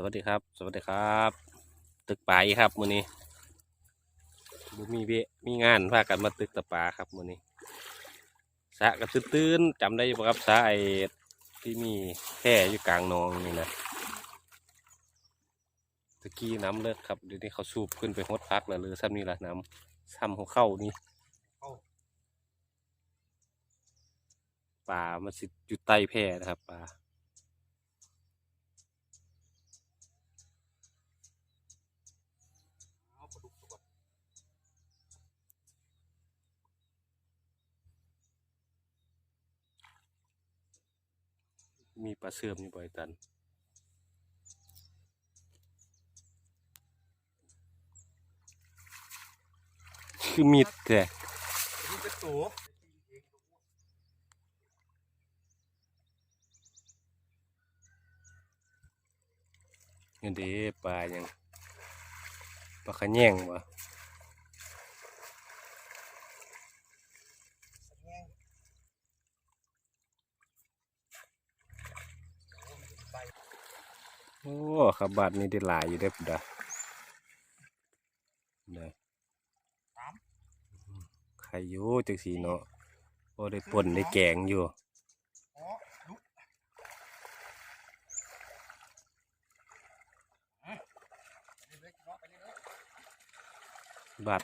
สวัสดีครับ สวัสดีครับ ตึกป่าอีกครับมื้อนี้บ่มีเวะมีงานพากันมาตึกตะปาครับมื้อนี้สระกับตื้นๆจำได้ปะครับสระไอ้ที่มีแค่อยู่กลางหนองนี่นะตะกี้น้ำเลิกครับเดี๋ยวนี้เขาสูบขึ้นไปฮดพักแล้วหรือซ้ำนี่ละน้ำซ้ำหัวเข้านี่ป่ามันสิอยู่ใต้แพร่นะครับป่า มีปลาเสื่อมอยู่บ่อยตัน คือมีดแต่นี่เป็นตัวเงินเดีปลายังปลาขะแยงวะ อ้ขับบาดนี่ได้หลายอยู่ได้อปุ๊ดาได้ใครอยู่จังสีเนาะพอได้ป่นได้แกงอยู่อ๋อลุกไปเลยเนาะไปเลยเนาะบาด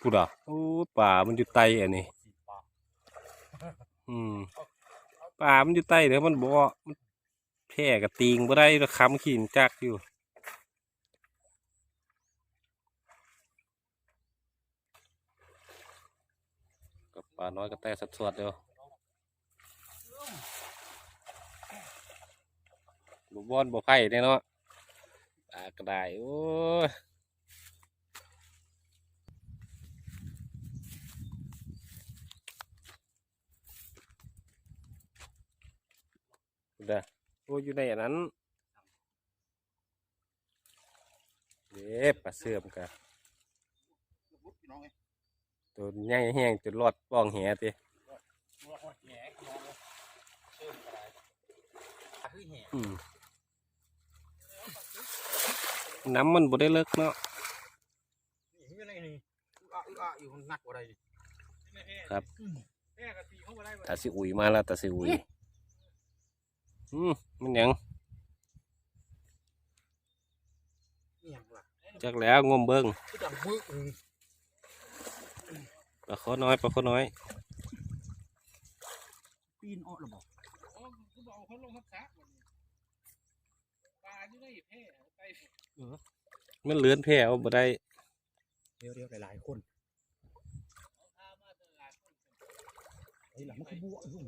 กูดอะโอ้ป่ามันอยู่ใต้อันนี้สี่ปากอืมป่ามันอยู่ใต้เดี๋ยวมันบ่มัน แพร่กับตีงบ่ได้แล้วค้ำขีนจักอยู่กับป่าน้อยกับแต่สัดสวดเดียวบ่บอนบ่ไผ่เด้เนาะปลาก็ไดโอ้ยเด้อ โอ้ยอยู่ในอันนั้นเด้ปลาเสื่อมกะลุกพี่น้องไงตัวใหญ่แห้งจนรอดป้องแหติมัวหอดแหน่พี่น้องเลยเชื่อมกระไรปลาคือแหน่อืมน้ำมันบ่ได้เลิกเนาะนี่อยู่ในนี่อึอะอึอะอยู่หนักกว่าไรดิครับแหน่กะตีเข้ามาได้ตาสิอุยมาแล้วตาสิอุย อืมมันหยังเนี่ยล่ะจักแล้วงมเบิ้งคือดังบึ้งปลาขอน้อยปลาขอน้อย ปีนอ้อหรือเปล่าอ๋อคือบอกเขาลงทับสะหมดนี่ปลาอยู่ในแพร่ไปมันเลือนแพร่เอาบ่ได้เดี๋ยวเดี๋ยวหลายๆคนเอาพามาตลาดคนเฮ้ยหลังมันคือบัวยุ่ง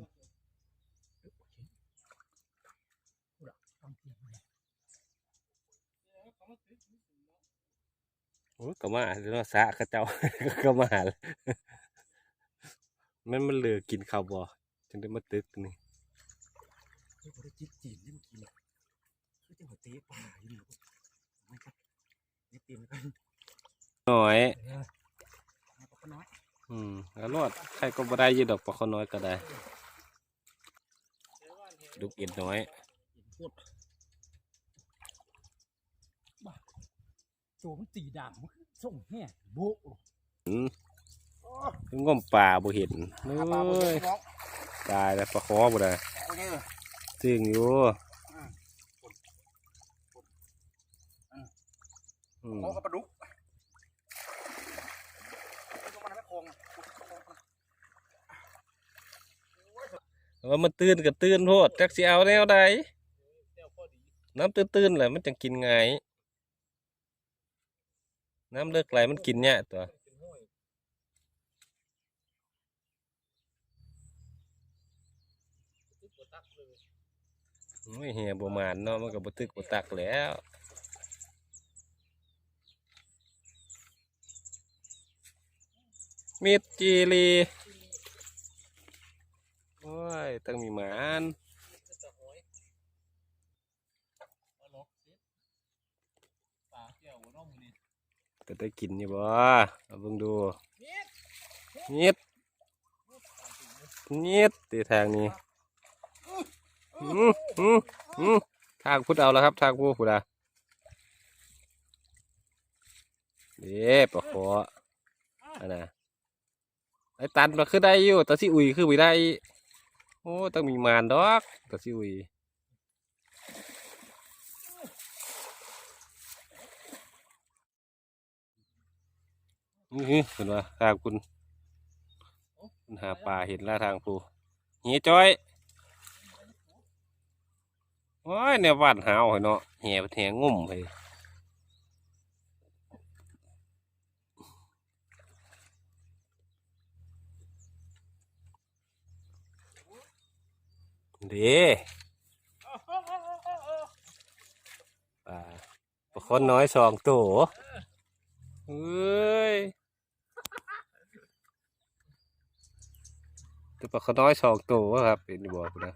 ต้องเตรียมไว้ เออเขามาตึกนี่สิเนาะ โอ้ย ก็มาเนาะสะเขาเจ้าก็มาแล้วมันมันเหลือกินข้าวบ่จึงได้มาตึกนี่เฮ้ยบริจิตจีนนี่เมื่อกี้เนี่ยคือจังหวะเตะป่าอยู่นี่ลูกไม่ครับนี่เตรียมกันน้อยเออเอาปลาน้อยอืมแล้วรอดใครก็บ่ได้อยืดดอกปลาขอน้อยก็ได้เดี๋ยวว่าเห็นลูกเอ็นน้อยเห็นพวดบ้า โจมันตีด่างมันคือส่งแห่โบะอืมโอ้งมปลาบ่เห็นโอ้หาปลาบ่เจอยพี่น้องตายแล้วปลาขอบ่ได้โอ้ยเนี่ยตึงอยู่อืมโคกับปลาดุกต้องมาทำให้โคงว่ามันตื่นก็ตื่นโพดจักสิเอาแนวใดเดี๋ยวพอดีน้ำตื้นๆแหละมันจังกินง่าย น้ำเลิกไหลมันกินเนี่ยตัวไม่เลยโอ้ยเหียบมานเนาะมันก็บ่ตึกบตักแล้วมิดจีรีโอ้ยต้องมีหมาน ก็ได้กินนี่บ่เอาเบิ่งดูเงียบเงียบตีทางนี้อืมอืมอืมทางพุดเอาแล้วครับ ทางพูพุดอะเด็บปะขออันน่ะไอ้ตันมาขึ้นได้อยู่แต่สิอุ่ยขึ้นไปได้ โอ้ต้องมีมานดอกแต่สิอุ่ย นี่คือเห็นว่าทางคุณคุณหาปลาเห็นล้วทางผู้เฮียจ้อยโอ้ยเนี่ยวานหาวเหรอเนาะแห่แห่งุ่มเลยเด้ปลาปลาคนน้อยสองตัวเฮ้ย ตัวปลาคนน้อยสองตัวครับเป็นอยู่บอกนะ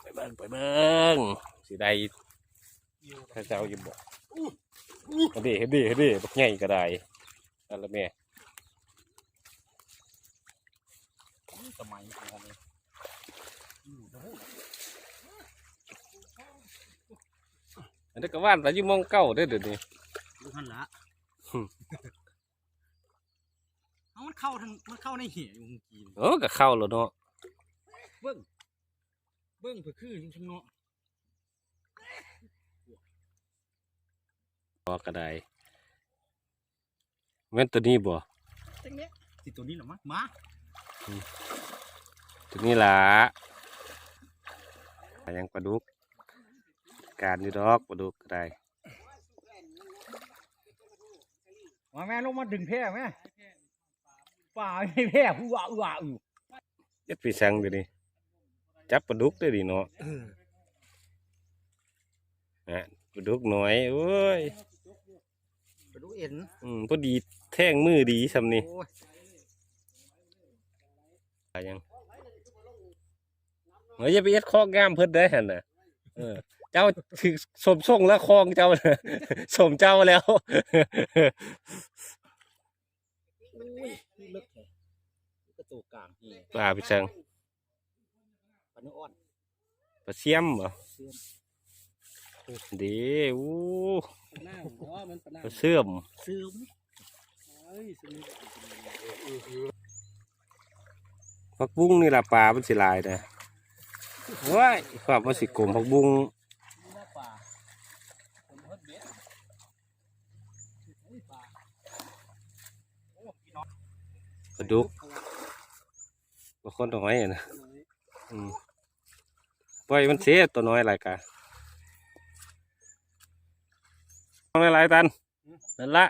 ไปเบิ้งไปเบิ้งสิได้ถ้าเจ้าอยู่บอกเฮ็ดดิเฮ็ดดิเฮ็ดดิบักใหญ่ก็ได้นั่นละแม่ สมัยของเลย อันนี้ก็ว่านแต่อยู่หมองเก้าได้อเดี๋ยวนี้ลูกหันละหึเอามันเข้าทางมันเข้าในเหี่ยอยู่เมื่อกี้นี่โอ้ก็เข้าแล้วเนาะเบิ้งเบิ้งเพื่อคือจริงๆเนาะพอก็ได้แม่นตัวนี้บ่จังเนี้ยสิตัวนี้เหรอมั้งมาตัวนี้ล่ะก็ยังปลาดุก การอยู่ดอกปลาดุกก็ได้มาแม่ลงมาดึงแพร่แม่ป่าไม่แพร่ผู้ว่าอือว่าอือเฮ็ดไปสั่งเดี๋ยวนี้จับปลาดุกได้อดิเนาะนะปลาดุกน้อยโอ้ยไปดูเอ็นอืมพอดีแท่งมือดีซำนี่โอ้ยไปยังเฮ้ยอย่าไปเอ็ดคอกงามเพิ่นได้หั่นน่ะเออเจ้าถึงสมส่งแล้วคองเจ้าน่ะสมเจ้าแล้วลึกแท้กระตูกลางนี่ปลาไปจังปลาเนื้ออ่อนปลาเสียมเหรอเสื่อมเดีอู้หน้าผมว่ามันปะหน้าปลาเสื่อมเสื่อมเฮ้ยสนิทผักบุ้งนี่ล่ะปลามันสิหลายนะว้ายความมันสิกลมผักบุ้ง หน้าป่าผมเฮ็ดเบ็ดเฮ้ยป่า ปลาดุกปลาคนตัวน้อยนะอืมปล่อยมันเสียตัวน้อยอะไรกะต้องหลายๆตันนั่นละ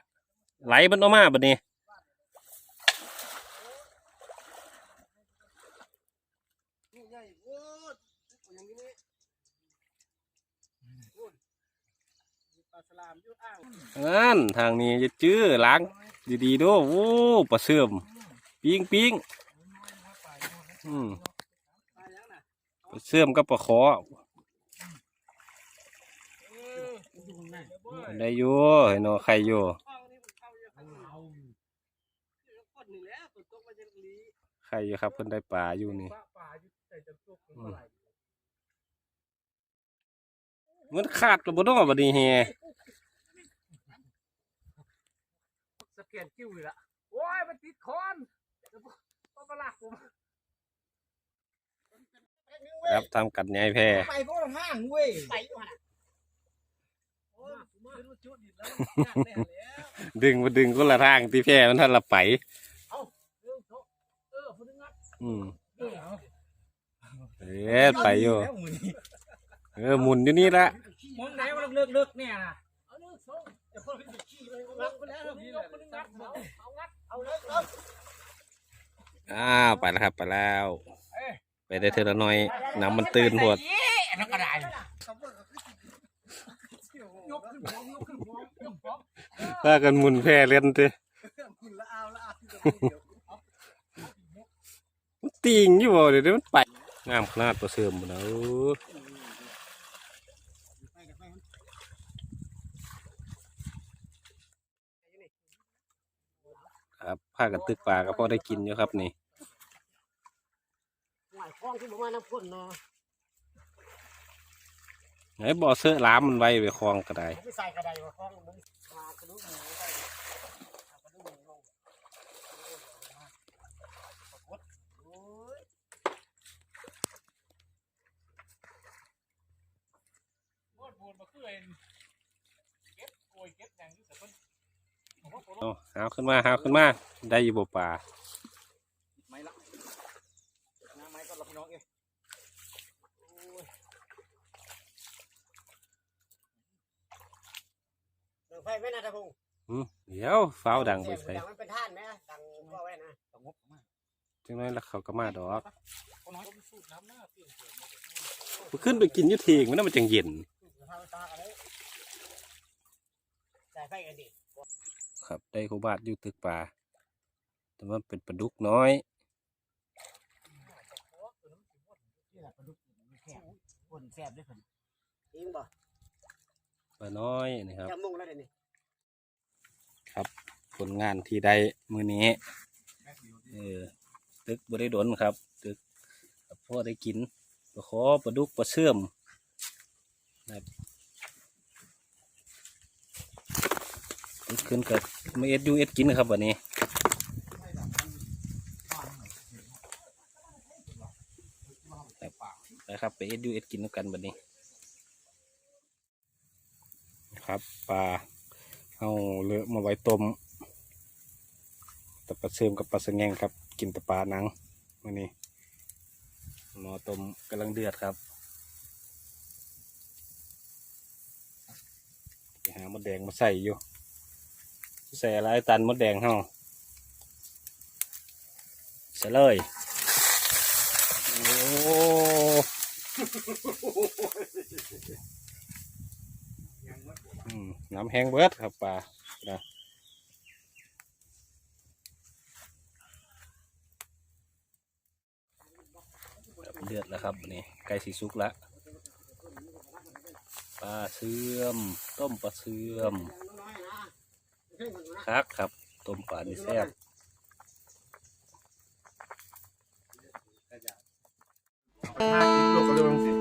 ไหลมันออกมาบัดนี้งั้นั่นทางนี้จะจื้อล้างดีๆด้วยโอ้ปลาเสื่อม ปิ้งปิ้งอืมเสื่อมกับปลาขอเอในเดี๋ยวเบ้ยได้อยู่เห็นเนาะใครอยู่เข้านี่มันเข้าอยู่ข้างในเอาเดี๋ยวคนนี่แหละฝนตกมาจากลีใครอยู่ครับเพิ่นได้ปลาอยู่นี่ปลาป่าอยู่ใส่จำพวกมันเท่าไหร่มันขาดกระบดอบัดนี้แฮสแกนกิ้วอยู่ละโอ้ยมันติดคอน เดี๋ยวปลาประหลาดผมครับทำกัดใหญ่แพร่ไปก็ห้างเว้ยไปอยู่หั่นน่ะโอ้ยมาดูจุดดิแล้วยากแน่แล้วดึงมาดึงคนละทางที่แพร่มันทันละไปเออเขาเออพนึงงัดอืมเออเอาเอ๊ะไปอยู่แล้วมื้อนี้เออหมุนอยู่นี่ละมองไหนว่าเลิกเลิกๆเนี่ยนะเอาเนื้อสองเดี๋ยวคนไปขี่เลยงัดไปแล้วนี่ยกพนึงงัดเอาเอางัดเอาเลยเอาอ้าวไปแล้วครับไปแล้ว ไปได้เท่าน้อยน้ำมันตื่นหวดอันนั้นก็ได้ยกขึ้นพร้อมยกขึ้นพร้อมยกพร้อมถ้ากันหมุนแพร่เล่นติคุณละเอาละเอาที่จะเดี๋ยวเอามันติงอยู่บ่เดี๋ยวนี้มันไปงามขนาดตัวเสื่อมหมดแล้ว ครับผ้ากันตึกปลาก็พอได้กินอยู่ครับนี่ล้องที่ผมมาน้ำพ่นเนาะไหนบ่อเสื้อล้ามมันไว้ไปคลองก็ได้ผมไม่ใส่กระไดว่าคล้องมึงมากระดูกหมูได้เอากระดูกหมูลงปรากฏโอ้ย โคตรบูนมาคือเอ็นเก็บโกยเก็บอย่างนี้แต่เพิ่นผมว่าผม เอาหาวขึ้นมาหาวขึ้นมา ได้อยู่บ่ป่าไม่ละน้ำไม้ก็รับพี่น้องเองโอ้ยเดินไฟไม่น่าจะพุ่งอืมเดี๋ยวฟ้าวดังไปใส่ดังมันเป็นท่านไหมดังก็ไว้นะต้องงบมากจังนั้นแล้วเขาก็มาดอกคนน้อยผมสูดน้ำหน้าเปลี่ยนเปลี่ยนหมดมันขึ้นไปกินอยุทีงมันน่ามันจังเย็นทางตากันเลยใส่ไฟกันดิ ครับ ได้คูบาทอยู่ตึกป่า แต่ว่าเป็นปลาดุกน้อยนี่แหละปลาดุกมันแคบคนแคบด้วยคนจริงป่ะปลาน้อยนะครับจำมุงแล้วเดี๋ยวนี้ผลงานที่ได้มือนี้เออตึกบริดนครับ ตึกพ่อได้กินปลาขอปลาดุกปลาเสื่อมนะครับตึก ขึ้นกับมาเอ็ดยูเอ็ดกินครับวันนี้นะครับไปเอ็ดยูเอ็ดกินกันวันนี้ครับปลาเอาเลือมาไว้ต้มแต่ปลาเสื่อมกับปลาสะแงงครับ กินแต่ปลาหนังวันนี้หม้อต้มกำลังเดือดครับไปหามดแดงมาใส่อยู่ ใส่อะไรตันมดแดงเฮาใส่เลย โอ้น้ำแห้งเบิดครับปลานะเดือดแล้วครับนนี้ไก่สีสุกแล้วปลาเสื่อม ต้มปลาเสื่อม คักครับต้มปลานี่แซ่บลูกก็เรื่องสิ